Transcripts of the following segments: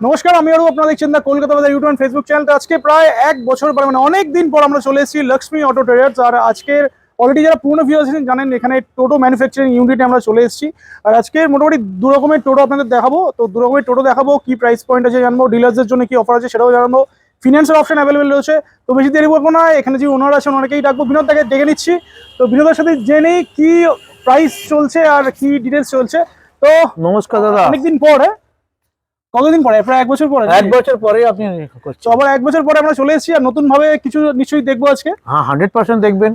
নমস্কার আমি আরও আপনারা দেখছেন দা কলকাতা বাজার ইউটিউব ফেসবুক চ্যানেল আজকে প্রায় এক বছর পরে মানে অনেক দিন পর আমরা চলে এসেছি লক্ষ্মী অটো ট্রেডার্স আর আজকের অলরেডি যারা পুরনো ভিউ আছেন জানেন এখানে টোটো ম্যানুফ্যাকচারিং ইউনিটে আমরা চলে এসেছি। আর আজকে মোটামুটি দু রকমের টোটো আপনাদের দেখাবো। তো দু রকমের টোটো দেখাবো কি প্রাইস পয়েন্ট আছে জানব ডিলার্সদের জন্য কি অফার আছে সেটাও জানব ফিনান্সের অপশন অ্যাভেলেবেল রয়েছে। তো বেশি দেরি করব না এখানে যে ওনার আছেন অনেকেই ডাকবো। বিনোদ তাকে ডেকে নিচ্ছি। তো বিনোদের সাথে জেনে কি প্রাইস চলছে আর কি ডিটেলস চলছে। তো নমস্কার দাদা। অনেকদিন পর হ্যাঁ? কতদিন পরে? প্রায় এক বছর পরে এক বছর পরে আপনি তো করছেন আবার এক বছর পরে আমরা চলে এসেছি আর নতুন ভাবে কিছু নিশ্চয়ই দেখব আজকে। হ্যাঁ হান্ড্রেড পার্সেন্ট দেখবেন।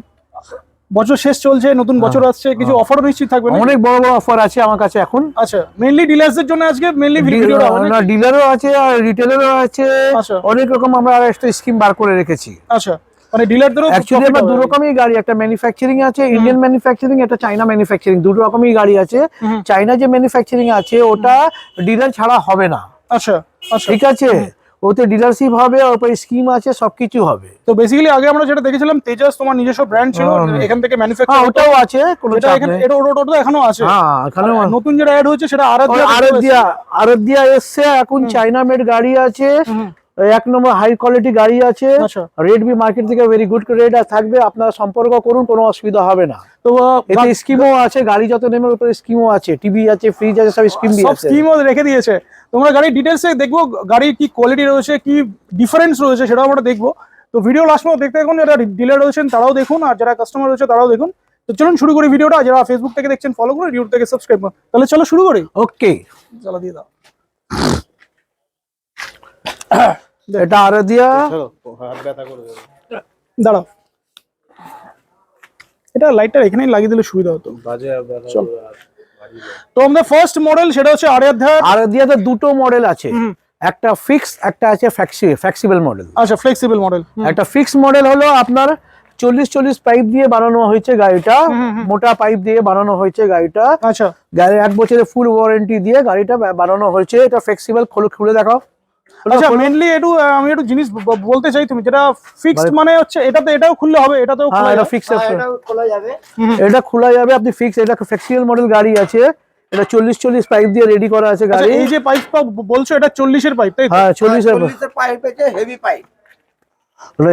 বছর শেষ চলছে নতুন বছর আসছে কিছু হ্যাঁ। অফারও নিশ্চয়ই থাকবে অনেক বড় বড় অফার আছে আমার কাছে এখন। আচ্ছা মেইনলি ডিলার্সদের জন্য আজকে মেইনলি ভিডিওটা হবে নাকি? ডিলারও আছে আর রিটেলারও আছে। আচ্ছা। অনেক রকম আমরা আর একটা স্কিম বার করে রেখেছি। আচ্ছা মানে ডিলারদেরও অ্যাকচুয়ালি আমার দু রকমই গাড়ি একটা ম্যানুফ্যাকচারিং আছে ইন্ডিয়ান ম্যানুফ্যাকচারিং একটা চাইনা ম্যানুফ্যাকচারিং দুটো রকমই গাড়ি আছে। চাইনা যে ম্যানুফ্যাকচারিং আছে ওটা ডিলার ছাড়া হবে না। আচ্ছা আচ্ছা। ঠিক আছে? ওতে ডিলারশিপ হবে ওর উপরে স্কিম আছে সবকিছু হবে। তো বেসিক্যালি আগে আমরা যেটা দেখেছিলাম তেজাস তোমার নিজস্ব ব্র্যান্ড ছিল এখান থেকে ম্যানুফ্যাকচার ওটাও আছে কোনো এটা এখানে ওটা এখনও আছে। হ্যাঁ এখানে নতুন যেটা অ্যাড হচ্ছে সেটা আরাধ্যা আরদিয়া আরদিয়া এসছে এখন চাইনা মেড গাড়ি আছে। এক নম্বর হাই কোয়ালিটি গাড়ি আছে। আচ্ছা। রেট বি মার্কেট থেকে ভেরি গুড রেট থাকবে আপনারা সম্পর্ক করুন কোনো অসুবিধা হবে না। তো এতে স্কিমও আছে গাড়ি যত নেমের উপরে স্কিমও আছে টিভি আছে ফ্রিজ আছে সব স্কিম আছে স্কিমও রেখে দিয়েছে। তোমরা গাড়ির ডিটেলসে দেখব গাড়ির কি কোয়ালিটি রয়েছে কি ডিফারেন্স রয়েছে সেটাও আমরা দেখব। তো ভিডিও লাস্ট পর্যন্ত দেখতে দেখুন যারা ডিলার রয়েছেন তারাও দেখুন আর যারা কাস্টমার রয়েছে তারাও দেখুন। তো চলুন শুরু করি ভিডিওটা যারা ফেসবুক থেকে দেখছেন ফলো করুন ইউটিউব থেকে সাবস্ক্রাইব করুন। তাহলে চলো শুরু করি। ওকে চলো দিয়ে দাও। এটা আরে আরদিয়া দাঁড়াও। এটা লাইটটা এখানেই লাগিয়ে দিলে সুবিধা হতো। চল। তো আমাদের ফার্স্ট মডেল সেটা হচ্ছে আরাধ্যা। আরদিয়াতে দুটো মডেল আছে। একটা ফিক্স একটা আছে ফ্লেক্সিবল মডেল আচ্ছা ফ্লেক্সিবল মডেল একটা ফিক্স মডেল হলো আপনার চল্লিশ চল্লিশ পাইপ দিয়ে বানানো হয়েছে গাড়িটা। মোটা পাইপ দিয়ে বানানো হয়েছে গাড়িটা। আচ্ছা। গাড়ি এক বছরের ফুল ওয়ারেন্টি দিয়ে গাড়িটা বানানো হয়েছে। এটা ফ্লেক্সিবল খুলে খুলে দেখাও। আচ্ছা খোলো। মেনলি একটু আমি একটু জিনিস বলতে চাই তুমি যেটা ফিক্সড মানে- মানে হচ্ছে এটাতে এটাও খুললে হবে এটাতেও হ্যাঁ খোলা এটা যাবে। ফিক্স খোলা। যাবে। এটা খোলা যাবে আপনি ফিক্স এটা ফ্লেক্সিবল মডেল গাড়ি আছে এটা চল্লিশ চল্লিশ পাইপ দিয়ে রেডি করা আছে আচ্ছা, গাড়ি। এই যে পাইপটা বলছো এটা চল্লিশের পাইপ তাই তো? হ্যাঁ চল্লিশ চল্লিশের পাইপ আছে হেভি পাইপ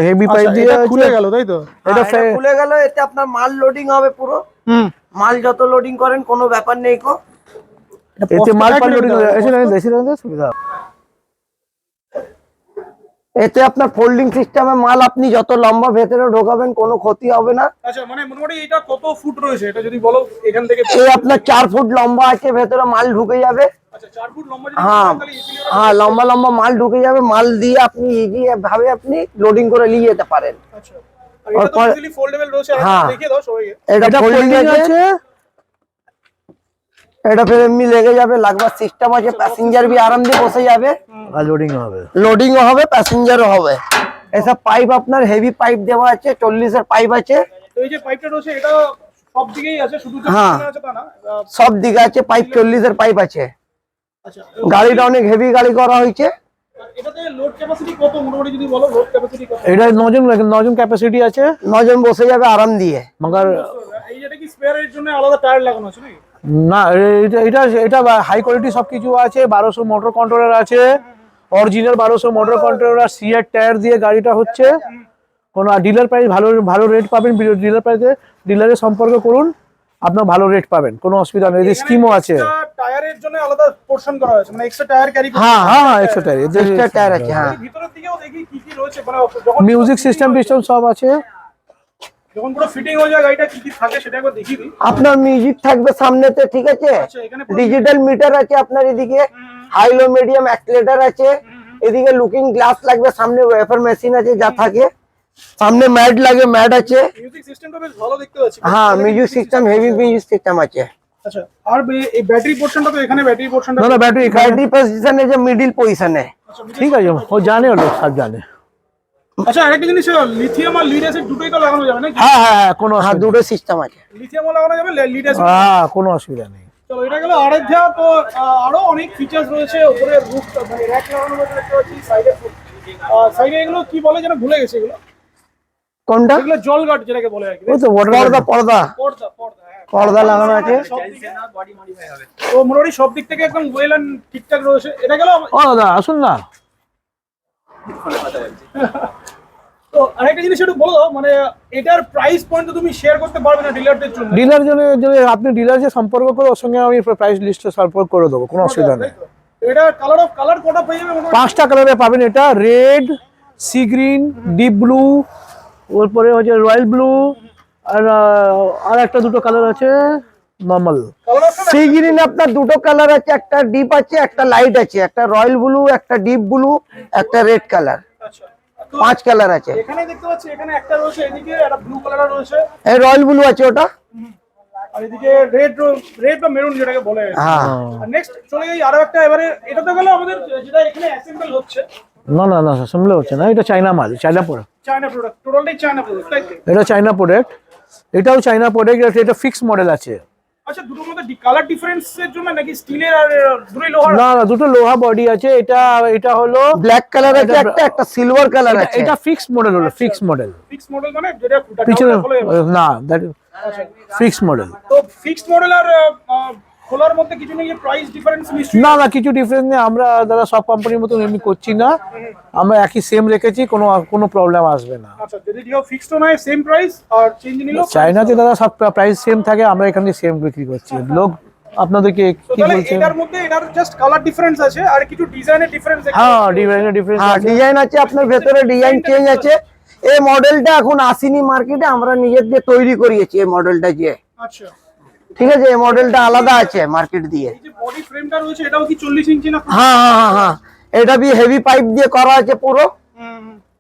হেভি পাইপ আচ্ছা, দিয়ে খুলে গেল তাই তো? এটা এটা খুলে গেল এতে আপনার মাল লোডিং হবে পুরো। হুম। মাল যত লোডিং করেন কোনো ব্যাপার নেই কো। এতে মাল পাল লোডিং দাঁড়াও, এসে দেশি রঙের সুবিধা। এতে আপনার ফোল্ডিং সিস্টেমে মাল আপনি যত লম্বা ভেতরে ঢোকাবেন কোনো ক্ষতি হবে না। আচ্ছা মানে মোটামুটি এটা কত ফুট রয়েছে? এটা যদি বলো এখান থেকে এই আপনার চার ফুট লম্বা আছে ভেতরে মাল ঢুকে যাবে। আচ্ছা 4 ফুট লম্বা যদি হ্যাঁ হয়, হ্যাঁ লম্বা লম্বা মাল ঢুকে যাবে। মাল দিয়ে আপনি ইজি ভাবে আপনি লোডিং করে নিয়ে যেতে পারেন। আচ্ছা আর এটা তো পর- easily রয়েছে হ্যাঁ। দেখিয়ে দাও সবাইকে। এটা এটা ফোল্ডিং আছে। আছে? এটা ফের এমনি লেগে যাবে লাগবার সিস্টেম আছে প্যাসেঞ্জার বি আরাম দিয়ে বসে যাবে। আর লোডিং হবে। লোডিংও হবে প্যাসেঞ্জারও হবে। এসব পাইপ আপনার হেভি পাইপ দেওয়া আছে চল্লিশের পাইপ আছে। তো এই যে পাইপটা রয়েছে এটা সব দিকেই আছে শুধু যে হ্যাঁ। সব দিকে আছে পাইপ চল্লিশের পাইপ আছে। আচ্ছা গাড়িটা অনেক হেভি গাড়ি করা হয়েছে। আর এটাতে লোড ক্যাপাসিটি কত মোটামুটি যদি বলো লোড ক্যাপাসিটি কত? এটা নজন নজন ক্যাপাসিটি আছে। নজন বসে যাবে আরাম দিয়ে। মগর না এটা এটা এটা হাই কোয়ালিটি সবকিছু আছে বারোশো মোটর কন্ট্রোলার আছে। অরিজিনাল বারোশো মোটর কন্ট্রোলার সিয়ার টায়ার দিয়ে গাড়িটা হচ্ছে। কোনো ডিলার প্রাইস ভালো ভালো রেট পাবেন ডিলার প্রাইসে ডিলারের সম্পর্ক করুন আপনার ভালো রেট পাবেন কোনো অসুবিধা নেই। এদের স্কিমও আছে। টায়ারের জন্য আলাদা পোরশন করা হয়েছে মানে এক্সট্রা টায়ার ক্যারি হ্যাঁ হ্যাঁ হ্যাঁ একশো টায়ার এক্সট্রা টায়ার আছে হ্যাঁ। ভিতরের দিকেও দেখি কি কি রয়েছে মানে যখন মিউজিক সিস্টেম টিস্টেম সব আছে। যখন পুরো ফিটিং হয়ে যায় গাড়িটা কি কি থাকে সেটা একবার দেখিয়ে দিই। আপনার মিউজিক থাকবে সামনেতে ঠিক আছে? আচ্ছা ডিজিটাল মিটার আছে আপনার এদিকে হাই লো মিডিয়াম অ্যাক্সিলেটার আছে। এদিকে লুকিং গ্লাস লাগবে সামনে ওয়েফার মেশিন আছে যা থাকে। সামনে ম্যাট লাগে ম্যাট আছে। মিউজিক সিস্টেমটা বেশ ভালো দেখতে পাচ্ছি। হ্যাঁ music system heavy music system আছে। আচ্ছা আর এই ব্যাটারি পোর্শনটা তো এখানে ব্যাটারি পোর্শনটা না না ব্যাটারি ব্যাটারি পজিশনে যে মিডিল পজিশনে ঠিক আছে ও জানে ও লোক সব জানে। আচ্ছা আরেকটা জিনিস লিথিয়াম আর লিড অ্যাসিড দুটোই তো লাগানো যাবে নাকি? হ্যাঁ হ্যাঁ হ্যাঁ কোনো হ্যাঁ অসুবিধা দুটো সিস্টেম আছে। লিথিয়ামও লাগানো যাবে লিড অ্যাসিড হ্যাঁ কোনো অসুবিধা নেই। চলো এটা গেল আরাধ্যা তো আরও অনেক ফিচার্স রয়েছে উপরে রুফ মানে র‍্যাক লাগানো রয়েছে দেখতে পাচ্ছি সাইডে সাইডে এগুলো কি বলে যেন ভুলে গেছে এগুলো? কোনটা? এগুলো জল গার্ড যেটাকে বলে আর কি ওই তো ওয়াটার পর্দা পর্দা। পর্দা পর্দা হ্যাঁ। পর্দা লাগানো আছে। তো মোটামুটি সব দিক থেকে একদম ওয়েল এন্ড ঠিকঠাক রয়েছে। এটা গেল ও দাদা আসুন না। তো আরেকটা জিনিস একটু বলো মানে এটার প্রাইস পয়েন্ট তুমি শেয়ার করতে পারবে না ডিলারদের জন্য। ডিলার জন্য যদি আপনি ডিলার যে সম্পর্ক করে ওর সঙ্গে আমি প্রাইস লিস্টে সম্পর্ক করে দেবো কোনো অসুবিধা নেই? এটা কালার অফ কালার কটা পেয়ে যাবে পাঁচটা কালারে পাবেন এটা red sea green deep blue ওরপরে হচ্ছে রয়্যাল ব্লু আর আর একটা দুটো কালার আছে নর্মাল সি গ্রিন আপনার দুটো কালার আছে একটা ডিপ আছে একটা লাইট আছে একটা রয়্যাল ব্লু একটা ডিপ ব্লু একটা রেড কালার আচ্ছা। পাঁচ কালার আছে। এখানে দেখতে পাচ্ছি এখানে একটা রয়েছে এদিকে একটা ব্লু কালার রয়েছে। এই রয়্যাল ব্লু আছে ওটা? আর এদিকে রেড রেড বা মেরুন যেটাকে বলে। হ্যাঁ। আর নেক্সট চলে যাই আরও একটা এবারে এটা তো গেল আমাদের যেটা এখানে অ্যাসেম্বল হচ্ছে। না না না সামলে হচ্ছে না এটা চাইনা মাল চাইনা প্রোডাক্ট চায়না প্রোডাক্ট টোটালটাই চায়না প্রোডাক্ট এটা চাইনা প্রোডাক্ট এটাও চাইনা প্রোডাক্ট এটা ফিক্স মডেল আছে। আচ্ছা দুটোর মধ্যে কালার ডিফারেন্সের জন্য নাকি স্টিলের আর দুটোই লোহার? না না দুটো লোহা বডি আছে এটা এটা হলো ব্ল্যাক কালার আছে একটা একটা সিলভার কালার এটা- আছে। এটা ফিক্স মডেল হলো ফিক্স মডেল ফিক্স মডেল মানে যেটা পিছনে না দ্যাট ফিক্স মডেল তো ফিক্সড মডেল আর খোলার মধ্যে কিছু নেই প্রাইস ডিফারেন্স নিশ্চয়ই না না কিছু ডিফারেন্স নেই। আমরা দাদা সব কোম্পানির মতন এমনি করছি না। আমরা একই সেম রেখেছি কোনো কোনো প্রবলেম আসবে না। আচ্ছা যদি কেউ ফিক্সড নয় সেম প্রাইস আর চেঞ্জ নিল চাইনাতে দাদা সব প্রাইস সেম থাকে আমরা এখানে সেম বিক্রি করছি। লোক আপনাদেরকে কি বলছে এটার মধ্যে এটার জাস্ট কালার ডিফারেন্স আছে আর কিছু ডিজাইনের ডিফারেন্স হ্যাঁ ডিজাইনের ডিফারেন্স হ্যাঁ আছে। ডিজাইন আছে আপনার ভেতরে ডিজাইন চেঞ্জ আছে। এই মডেলটা এখন আসেনি মার্কেটে আমরা নিজের দিয়ে তৈরি করিয়েছি এই মডেলটা যে। আচ্ছা। ঠিক আছে এই মডেলটা আলাদা আছে মার্কেট দিয়ে। এই যে বডি ফ্রেমটা রয়েছে এটাও কি চল্লিশ ইঞ্চি না হ্যাঁ হ্যাঁ হ্যাঁ হ্যাঁ। এটা বি হেভি পাইপ দিয়ে করা আছে পুরো।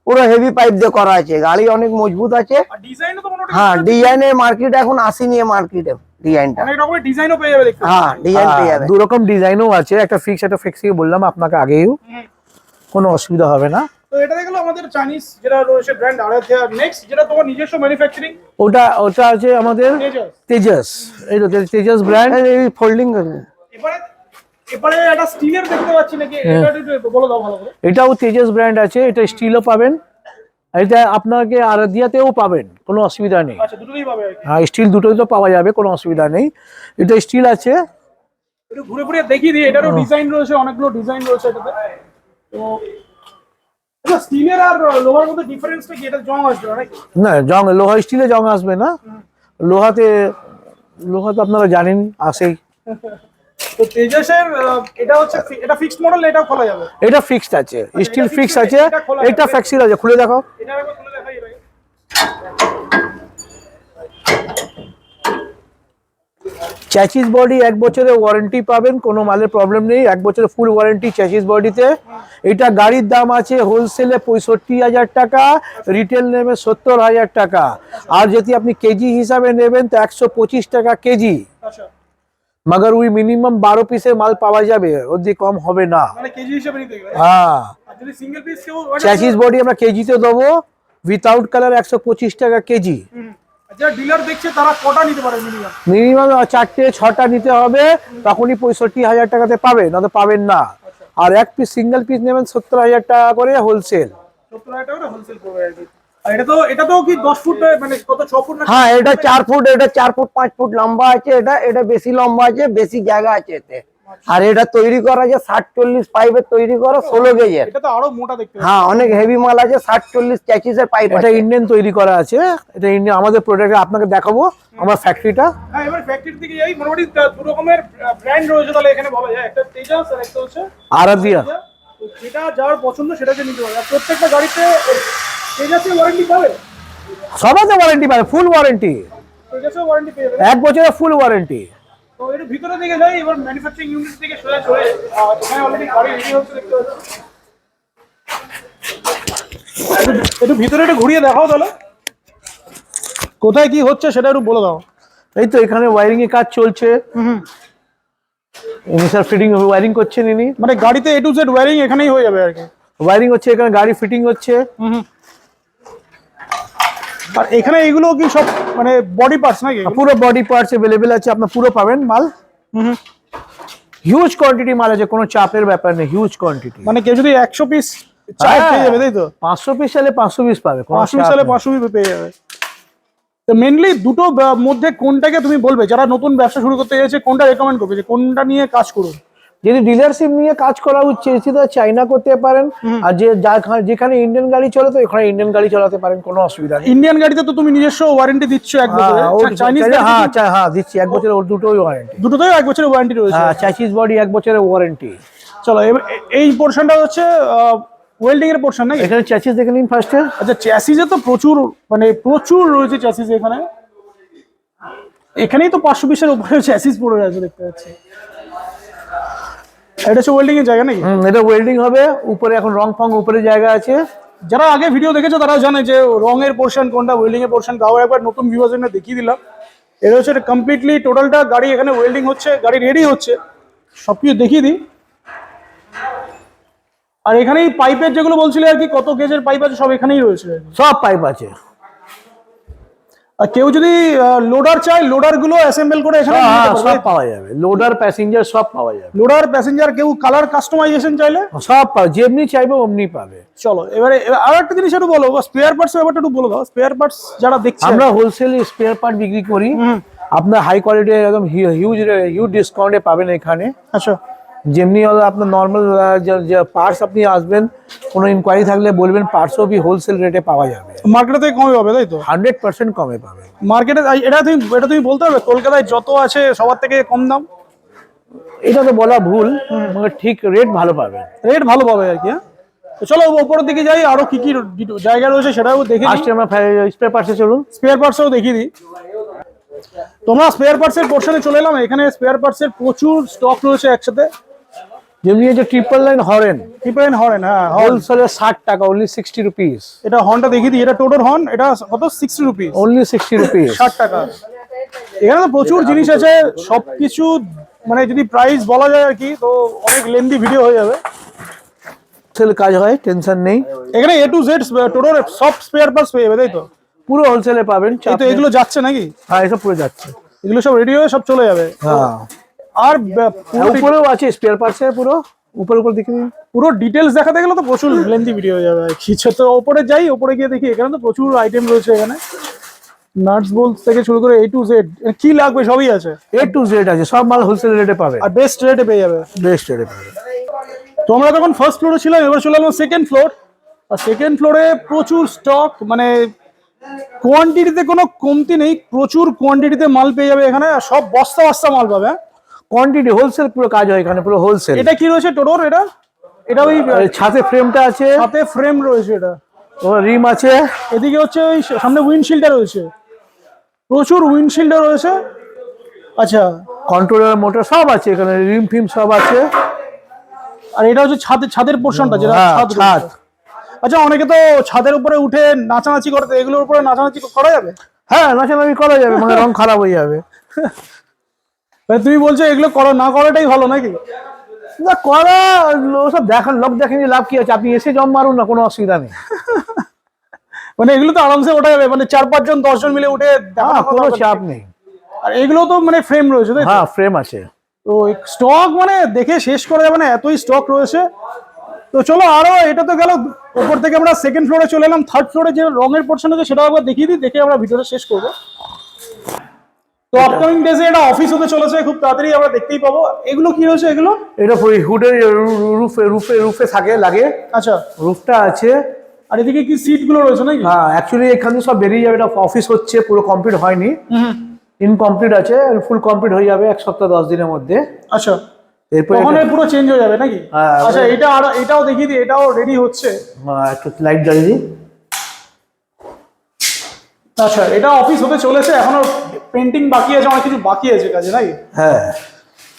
পুরো হেভি পাইপ দিয়ে করা আছে। গাড়ি অনেক মজবুত আছে। আর ডিজাইনও তো হ্যাঁ ডিজাইনের মার্কেট এখন আসেনি মার্কেটে ডিজাইনটা অনেক রকমের ডিজাইনও পেয়ে যাবে দেখতে। হ্যাঁ ডিজাইন পেয়ে যাবে। দু রকম ডিজাইনও আছে। একটা ফিক্স একটা ফিক্স বললাম আপনাকে আগেও। কোনো অসুবিধা হবে না। তো এটা দেখল আমাদের চাইনিজ যেটা রয়েছে ব্র্যান্ড আরাধ্যা নেক্সট যেটা তোমার নিজস্ব ম্যানুফ্যাকচারিং ওটা ওটা আছে আমাদের তেজাস। তেজাস। এই তো তেজাস ব্র্যান্ড ফোল্ডিং এবারে এবারে একটা স্টিলের দেখতে পাচ্ছি নাকি? এটা একটু বলে দাও ভালো করে। এটাও তেজাস ব্র্যান্ড আছে এটা স্টিলও পাবেন। এটা আপনাকে আরাধিয়াতেও পাবেন কোনো অসুবিধা নেই। আচ্ছা দুটোই পাবে হ্যাঁ স্টিল দুটোই তো পাওয়া যাবে কোনো অসুবিধা নেই। এটা স্টিল আছে। একটু ঘুরে ঘুরে দেখিয়ে দিই এটারও ডিজাইন রয়েছে অনেকগুলো ডিজাইন রয়েছে এটাতে। তো স্টিলের আর লোহার মধ্যে ডিফারেন্সটা কি? এটা জং আসবে না জং লোহা স্টিলে জং আসবে না। লোহাতে লোহা তো আপনারা জানেন আসেই। তো তেজাসের এটা হচ্ছে এটা ফিক্সড মডেল এটাও খোলা যাবে? এটা ফিক্সড আছে স্টিল ফিক্সড আছে এটা আছে খুলে দেখো এটা খুলে দেখাই চ্যাচিস বডি এক বছরের ওয়ারেন্টি পাবেন কোনো মালের প্রবলেম নেই। এক বছরের ফুল ওয়ারেন্টি চ্যাচিস বডিতে এটা গাড়ির দাম আছে হোলসেলে পঁয়ষট্টি হাজার টাকা রিটেল নেবে সত্তর হাজার টাকা। আর যদি আপনি কেজি হিসাবে নেবেন তো একশো পঁচিশ টাকা কেজি। আচ্ছা। মগর ওই মিনিমাম বারো পিসের মাল পাওয়া যাবে ওর দিয়ে কম হবে না। মানে হ্যাঁ। চ্যাচিস বডি আমরা কেজিতে দেবো উইথাউট কালার একশো পঁচিশ টাকা কেজি। যারা ডিলার দেখছে তারা কটা নিতে পারে মিনিমাম মিনিমাম চারটে ছটা নিতে হবে তখনই পঁয়ষট্টি হাজার টাকাতে পাবেন না তো পাবেন না। আর এক পিস সিঙ্গেল পিস নেবেন সত্তর হাজার টাকা করে হোলসেল সত্তর হাজার টাকা করবে মানে হ্যাঁ এটা চার ফুট এটা চার ফুট পাঁচ ফুট লম্বা আছে এটা এটা বেশি লম্বা আছে বেশি জায়গা আছে এতে। আর এটা তৈরি করা আছে ষাট চল্লিশ পাইপের তৈরি করা ষোলো গেজের এটা আরও মোটা দেখতে হ্যাঁ অনেক হেভি মাল আছে ষাট চল্লিশ চ্যাচিসের পাইপ এটা ইন্ডিয়ান তৈরি করা আছে এটা ইন্ডিয়ান আমাদের প্রোডাক্ট আপনাকে দেখাবো আমার ফ্যাক্টরিটা হ্যাঁ এবার ফ্যাক্টরির দিকে যাই মোটামুটি দু রকমের ব্র্যান্ড রয়েছে তাহলে এখানে বলা যায়। একটা তেজাস আর একটা হচ্ছে আরাধিয়া তো যেটা যার পছন্দ সেটাকে নিতে পারে। আর প্রত্যেকটা গাড়িতে তেজাসের ওয়ারেন্টি পাবে? সবাতে ওয়ারেন্টি পাবে ফুল ওয়ারেন্টি তেজাসের ওয়ারেন্টি পেয়ে যাবে। এক বছরের ফুল ওয়ারেন্টি তো একটু ভিতরে দিকে যাই এবার ম্যানুফ্যাকচারিং ইউনিট থেকে সোজা চলে এখানে অলরেডি গাড়ি রেডি হচ্ছে দেখতে পাচ্ছি? একটু- ভিতরে একটু ঘুরিয়ে দেখাও তাহলে। কোথায় কি হচ্ছে সেটা একটু বলে দাও। এই তো এখানে ওয়ারিং এর কাজ চলছে। ইনি স্যার ফিটিং ওয়ারিং করছেন ইনি। মানে গাড়িতে এ টু জেড ওয়ারিং এখানেই হয়ে যাবে আর কি। ওয়ারিং হচ্ছে এখানে গাড়ি ফিটিং হচ্ছে। আর এখানে এগুলো কি সব মানে বডি পার্টস নাকি? পুরো বডি পার্টস অ্যাভেলেবেল আছে আপনার পুরো পাবেন মাল। হিউজ কোয়ান্টিটি মাল আছে কোনো চাপের ব্যাপার নেই হিউজ কোয়ান্টিটি মানে কেউ যদি একশো পিস চাই পেয়ে যাবে তাই তো? পাঁচশো পিস চাইলে পাঁচশো পিস পাবে পাঁচশো পিস সালে পাঁচশো পিস পেয়ে যাবে। তো মেনলি দুটো মধ্যে কোনটাকে তুমি বলবে? যারা নতুন ব্যবসা শুরু করতে চাইছে কোনটা রেকমেন্ড করবে? যে কোনটা নিয়ে কাজ করুন? যদি ডিলারশিপ নিয়ে কাজ করা উচিত সেটা চাইনা করতে পারেন। আর যে যেখানে ইন্ডিয়ান গাড়ি চলে তো এখানে ইন্ডিয়ান গাড়ি চালাতে পারেন কোনো অসুবিধা নেই। ইন্ডিয়ান গাড়িতে তো তুমি নিজস্ব ওয়ারেন্টি দিচ্ছ এক বছরের হ্যাঁ, ওর- চাইনিজ হ্যাঁ চা- হ্যাঁ দিচ্ছি। এক বছরের ওর দুটোই ওয়ারেন্টি দুটোতেও এক বছরের ওয়ারেন্টি রয়েছে। হ্যাঁ চ্যাসিস বডি এক বছরের ওয়ারেন্টি চলো এবার এই পোর্শনটা হচ্ছে ওয়েল্ডিং এর পোর্শন নাকি? এখানে চ্যাসিস দেখে নিন ফার্স্টে আচ্ছা চ্যাসিসে তো প্রচুর মানে প্রচুর রয়েছে চ্যাসিস এখানে। এখানেই তো পাঁচশো বিশের উপরে চ্যাসিস পড়ে আছে দেখতে পাচ্ছি। এটা হচ্ছে ওয়েল্ডিং এর জায়গা নাকি? এটা ওয়েল্ডিং হবে উপরে এখন রং ফং উপরে জায়গা আছে। যারা আগে ভিডিও দেখেছ তারা জানে যে রঙের পোর্শন কোনটা ওয়েল্ডিং এর পোর্শন তাও একবার নতুন ভিউয়ার্স জন্য দেখিয়ে দিলাম। এটা হচ্ছে কমপ্লিটলি টোটালটা গাড়ি এখানে ওয়েল্ডিং হচ্ছে গাড়ি রেডি হচ্ছে। সবকিছু দেখিয়ে দিই। আর এখানেই পাইপের যেগুলো বলছিলে আর কি কত গেজের পাইপ আছে সব এখানেই রয়েছে। সব পাইপ আছে। কেউ যদি লোডার চায় লোডারগুলো অ্যাসেম্বল করে এখানে হ্যাঁ হ্যাঁ, সব পাওয়া যাবে। লোডার প্যাসেঞ্জার সব পাওয়া যাবে। লোডার প্যাসেঞ্জার কেউ কালার কাস্টমাইজেশন চাইলে? সব পাবে। যেমনি চাইবে অমনি পাবে। চলো এবারে এবার আর একটা জিনিস একটু বলো। স্পেয়ার পার্টস ব্যাপারটা একটু বলো দাও। স্পেয়ার পার্টস যারা দেখছে আমরা হোলসেল স্পেয়ার পার্ট বিক্রি করি। আপনার হাই কোয়ালিটি একদম হিউজ হিউজ ডিসকাউন্টে পাবেন এখানে। আচ্ছা। যেমনি হলো আপনার নর্মাল পার্টস আপনি আসবেন কোনো ইনকোয়ারি থাকলে বলবেন পার্টসও বি হোলসেল রেটে পাওয়া যাবে। মার্কেটে থেকে কমে পাবে তাই তো? হান্ড্রেড পার্সেন্ট কমে পাবে। মার্কেটে এটা তুমি এটা তুমি বলতে পারবে কলকাতায় যত আছে সবার থেকে কম দাম? এটা তো বলা ভুল ঠিক রেট ভালো পাবে। রেট ভালো পাবে আর কি হ্যাঁ? চলো ওপরের দিকে যাই আরও কি কি জায়গা রয়েছে সেটাও দেখে আসছে আমরা স্পেয়ার পার্টসে চলুন। স্পেয়ার পার্টসও দেখিয়ে দিই। তোমরা স্পেয়ার পার্টসের পোর্শনে চলে এলাম এখানে স্পেয়ার পার্টসের প্রচুর স্টক রয়েছে একসাথে। যেমনি যে ট্রিপল লাইন হরেন টিপেন হরেন হ্যাঁ হোলসেলে ষাট টাকা অনলি সিক্সটি রুপিস এটা হর্নটা দেখিয়ে দিই এটা টোটোর হর্ন এটা কত? Sixty rupees only sixty rupees ষাট টাকা। এখানে তো প্রচুর জিনিস আছে সবকিছু মানে যদি প্রাইস বলা যায় আর কি তো অনেক লেন্দি ভিডিও হয়ে যাবে। হোলসেল কাজ হয় টেনশন নেই। এখানে এ টু জেড টোটোর সব স্পেয়ার পার্টস পেয়ে যাবে তাই তো? পুরো হোলসেলে পাবেন তো এগুলো যাচ্ছে নাকি? হ্যাঁ এসব পুরো যাচ্ছে। এগুলো সব রেডি হয়ে সব চলে যাবে। হ্যাঁ। আর উপরেও আছে স্পেয়ার পার্টসে পুরো? উপর উপর দেখে পুরো ডিটেলস দেখাতে গেলে তো প্রচুর লেন্দি ভিডিও হয়ে যাবে। কিছু তো ওপরে যাই ওপরে গিয়ে দেখি এখানে তো প্রচুর আইটেম রয়েছে এখানে। নাটস বোল্ট থেকে শুরু করে এ টু জেড কি লাগবে সবই আছে। এ টু জেড আছে সব মাল হোলসেল রেটে পাবে। আর বেস্ট রেটে পেয়ে যাবে। বেস্ট রেটে পাবে। তো আমরা তখন ফার্স্ট ফ্লোরে ছিলাম এবার চলে এলাম সেকেন্ড ফ্লোর আর সেকেন্ড ফ্লোরে প্রচুর স্টক মানে কোয়ান্টিটিতে কোনো কমতি নেই প্রচুর কোয়ান্টিটিতে মাল পেয়ে যাবে এখানে আর সব বস্তা বস্তা মাল পাবে হ্যাঁ? কোয়ান্টিটি হোলসেল পুরো কাজ হয় এখানে পুরো হোলসেল এটা কি রয়েছে টোটোর? এটা? এটা ওই ছাতে ফ্রেমটা আছে। সাথে ফ্রেম রয়েছে এটা। ও রিম আছে। এদিকে হচ্ছে ওই সামনে উইন্ডশিল্ডটা রয়েছে। প্রচুর উইন্ডশিল্ডও রয়েছে। আচ্ছা। কন্ট্রোলার মোটর সব আছে এখানে রিম ফিম সব আছে। আর এটা হচ্ছে ছাদের ছাদের পোর্শনটা যেটা হ্যাঁ, ছাদ ছাদ। আচ্ছা অনেকে তো ছাদের উপরে উঠে নাচানাচি করতে এগুলোর উপরে নাচানাচি করা যাবে? হ্যাঁ নাচানাচি করা যাবে মানে রং খারাপ হয়ে যাবে। তুমি বলছো এগুলো করো না করাটাই ভালো নাকি? না করা সব দেখান লোক দেখেন লাভ কি আছে? আপনি এসে জম মারুন না কোনো অসুবিধা নেই। মানে এগুলো তো আরামসে ওঠা যাবে মানে চার পাঁচজন দশজন মিলে উঠে হ্যাঁ কোনো চাপ নেই। আর এগুলো তো মানে ফ্রেম রয়েছে তাই হ্যাঁ ফ্রেম আছে। তো স্টক মানে দেখে শেষ করা যাবে না এতই স্টক রয়েছে। তো চলো আরও এটা তো গেল উপর থেকে আমরা সেকেন্ড ফ্লোরে চলে এলাম থার্ড ফ্লোরে যে রঙের পোর্শন আছে সেটাও একবার দেখিয়ে দিই দেখে আমরা ভিডিওটা শেষ করব। তো আপকামিং ডেজে এটা অফিস হতে চলেছে খুব তাড়াতাড়ি আমরা দেখতেই পাবো। এগুলো কি রয়েছে এগুলো? এটা হুডের রুফে রুফে রুফে থাকে লাগে। আচ্ছা। রুফটা আছে। আর এদিকে কি সিটগুলো রয়েছে নাকি? হ্যাঁ অ্যাকচুয়ালি এখানে সব বেরিয়ে যাবে এটা অফিস হচ্ছে পুরো কমপ্লিট হয়নি। ইনকমপ্লিট আছে ফুল কমপ্লিট হয়ে যাবে এক সপ্তাহ দশ দিনের মধ্যে। আচ্ছা। এরপরে তখন পুরো চেঞ্জ হয়ে যাবে নাকি? হ্যাঁ, আচ্ছা এটা আর এটাও দেখিয়ে দিই এটাও রেডি হচ্ছে। আহ, একটু লাইট জ্বালিয়ে দিই। আচ্ছা এটা অফিস হতে চলেছে এখনও পেন্টিং বাকি আছে অনেক কিছু বাকি আছে কাজে নাকি? হ্যাঁ।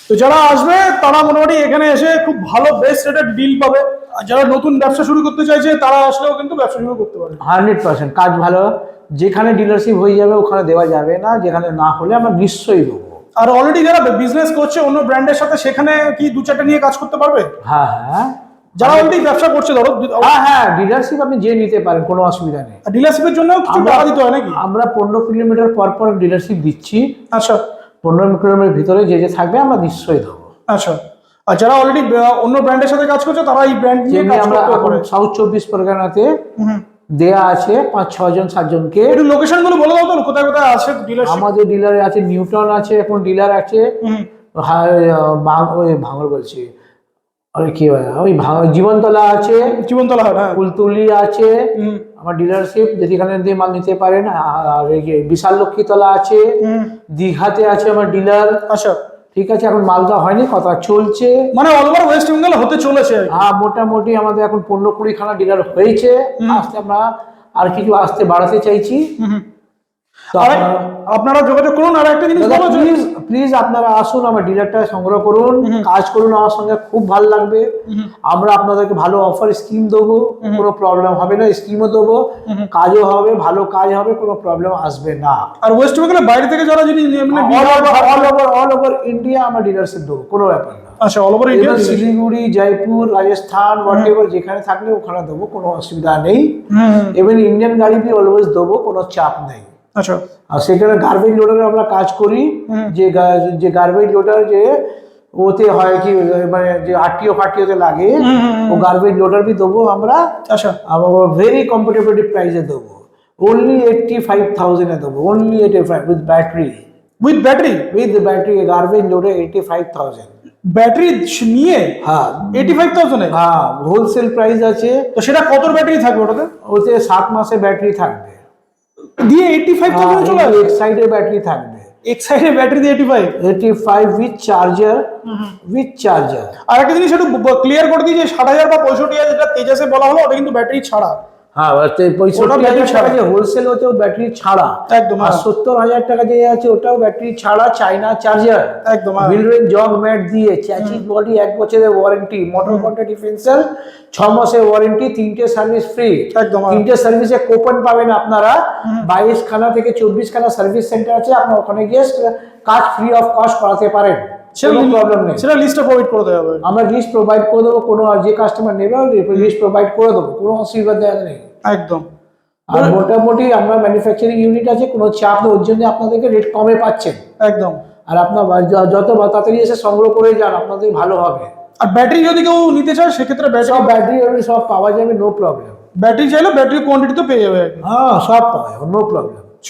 তো যারা আসবে তারা মোটামুটি এখানে এসে খুব ভালো বেস্ট রেটের ডিল পাবে। আর যারা নতুন ব্যবসা শুরু করতে চাইছে তারা আসলেও কিন্তু ব্যবসা শুরু করতে পারে হান্ড্রেড পার্সেন্ট। কাজ ভালো। যেখানে ডিলারশিপ হয়ে যাবে ওখানে দেওয়া যাবে না। যেখানে না হলে আমরা নিশ্চয়ই দেবো। আর অলরেডি যারা বিজনেস করছে অন্য ব্র্যান্ডের সাথে সেখানে কি দু চারটা নিয়ে কাজ করতে পারবে? হ্যাঁ হ্যাঁ। যারা অলরেডি ব্যবসা করছে ধরো হ্যাঁ হ্যাঁ ডিলারশিপ আপনি যে নিতে পারেন কোনো অসুবিধা নেই। ডিলারশিপের জন্য কিছু টাকা দিতে হয় নাকি? আমরা পনেরো কিলোমিটার পর পর ডিলারশিপ দিচ্ছি। আচ্ছা। পনেরো কিলোমিটার ভিতরে যে যে থাকবে আমরা নিশ্চয়ই দেবো। আচ্ছা। আর যারা অলরেডি অন্য ব্র্যান্ডের সাথে কাজ করছে তারা এই ব্র্যান্ড নিয়ে কাজ করতে পারে। সাউথ চব্বিশ পরগনাতে দেয়া আছে পাঁচ ছজন সাতজনকে একটু লোকেশনগুলো বলে দাও তো কোথায় কোথায় আছে ডিলারশিপ আমাদের ডিলারে আছে নিউটন আছে এখন ডিলার আছে। হ্যাঁ, ভাঙর বলছি। আরে কি ওই জীবনতলা আছে জীবনতলা হ্যাঁ কুলতুলি আছে আমার ডিলারশিপ যেখানে দিয়ে মাল নিতে পারেন আর বিশাল লক্ষ্মীতলা আছে দীঘাতে আছে আমার ডিলার আচ্ছা। ঠিক আছে এখন মালদা হয়নি কথা চলছে। মানে অল ওভার ওয়েস্ট বেঙ্গল হতে চলেছে হ্যাঁ মোটামুটি আমাদের এখন পনেরো কুড়ি খানা ডিলার হয়েছে আসতে আমরা আর কিছু আসতে বাড়াতে চাইছি। আপনারা- যোগাযোগ করুন আর একটা জিনিস প্লিজ প্লিজ আপনারা আসুন আমার ডিলারটা সংগ্রহ করুন কাজ করুন আমার সঙ্গে খুব ভালো লাগবে। আমরা আপনাদেরকে ভালো অফার স্কিম দেবো কোনো প্রবলেম হবে না স্কিমও দেবো। কাজও হবে ভালো কাজ হবে কোনো প্রবলেম আসবে না। আর ওয়েস্ট বেঙ্গলের বাইরে থেকে যারা যদি মানে all over all over India আমার ডিলারশিপ দেবো কোনো ব্যাপার না। আচ্ছা all over India Siliguri Jaipur Rajasthan whatever যেখানে থাকলে ওখানে দেবো কোনো অসুবিধা নেই। এবার ইন্ডিয়ান গাড়ি বি অলওয়েজ দেবো কোনো চাপ নেই। আচ্ছা। আর সেখানে গার্বেজ লোডারে আমরা কাজ করি। যে যে গার্বেজ লোডার যে ওতে হয় কি মানে যে আরটিও ফাটিওতে লাগে ও গার্বেজ লোডার বি দেবো আমরা। আচ্ছা। ভেরি কম্পিটিটিভ প্রাইসে দেবো। অনলি এইটটি ফাইভ থাউজেন্ডে দেবো। Only eighty five with battery with battery with battery garbage লোডে এইটি ফাইভ থাউজেন্ড ব্যাটারি নিয়ে? হ্যাঁ। এইটি ফাইভ থাউজেন্ড হ্যাঁ হোলসেল প্রাইস আছে। তো সেটা কত ব্যাটারি থাকবে ওটাতে? ওতে সাত মাসে ব্যাটারি থাকবে। দিয়ে এইটি ফাইভ থাউজেন্ড চলে আসবে? এক সাইডে ব্যাটারি থাকবে। এক সাইডে ব্যাটারি দিয়ে eighty five eighty five with charger with charger আর একটা জিনিস একটু ক্লিয়ার করে দিই যে ষাট হাজার বা পঁয়ষট্টি হাজার যেটা তেজাসে বলা হলো ওটা কিন্তু ব্যাটারি ছাড়া। হ্যাঁ পঁয়ষট্টি হাজার টাকা যে হোলসেল ওতেও ব্যাটারি ছাড়া। একদম, আর হ্যাঁ। সত্তর হাজার টাকা যে আছে ওটাও ব্যাটারি ছাড়া চাইনা চার্জার একদম। জগ ম্যাট দিয়ে চ্যাচিস বডি এক বছরের ওয়ারেন্টি মোটর কন্ট্রা ডিফেন্সার ছ মাসের ওয়ারেন্টি তিনটে সার্ভিস ফ্রি একদম। তিনটে সার্ভিসে কুপন পাবেন আপনারা। বাইশ খানা থেকে চব্বিশ খানা সার্ভিস সেন্টার আছে আপনার ওখানে গিয়ে কাজ ফ্রি অফ কস্ট করাতে পারেন। কোনো প্রবলেম নেই। সেটা লিস্টটা প্রোভাইড করে দেওয়া হবে। আমরা লিস্ট প্রোভাইড করে দেবো কোনো আর যে কাস্টমার নেবে লিস্ট প্রোভাইড করে দেবো কোনো অসুবিধা নেই। একদম। আর মোটামুটি আমরা ম্যানুফ্যাকচারিং ইউনিট আছে কোনো চাপ নেই ওর জন্য আপনাদেরকে রেট কমে পাচ্ছেন। একদম। আর আপনার যত তাড়াতাড়ি এসে সংগ্রহ করে যান আপনাদের ভালো হবে। আর ব্যাটারি যদি কেউ নিতে চায় সেক্ষেত্রে ব্যাটারি সব ব্যাটারি সব পাওয়া যাবে নো প্রবলেম ব্যাটারি চাইলে ব্যাটারি কোয়ান্টিটি তো পেয়ে যাবে। হ্যাঁ সব পাওয়া যাবে নো প্রবলেম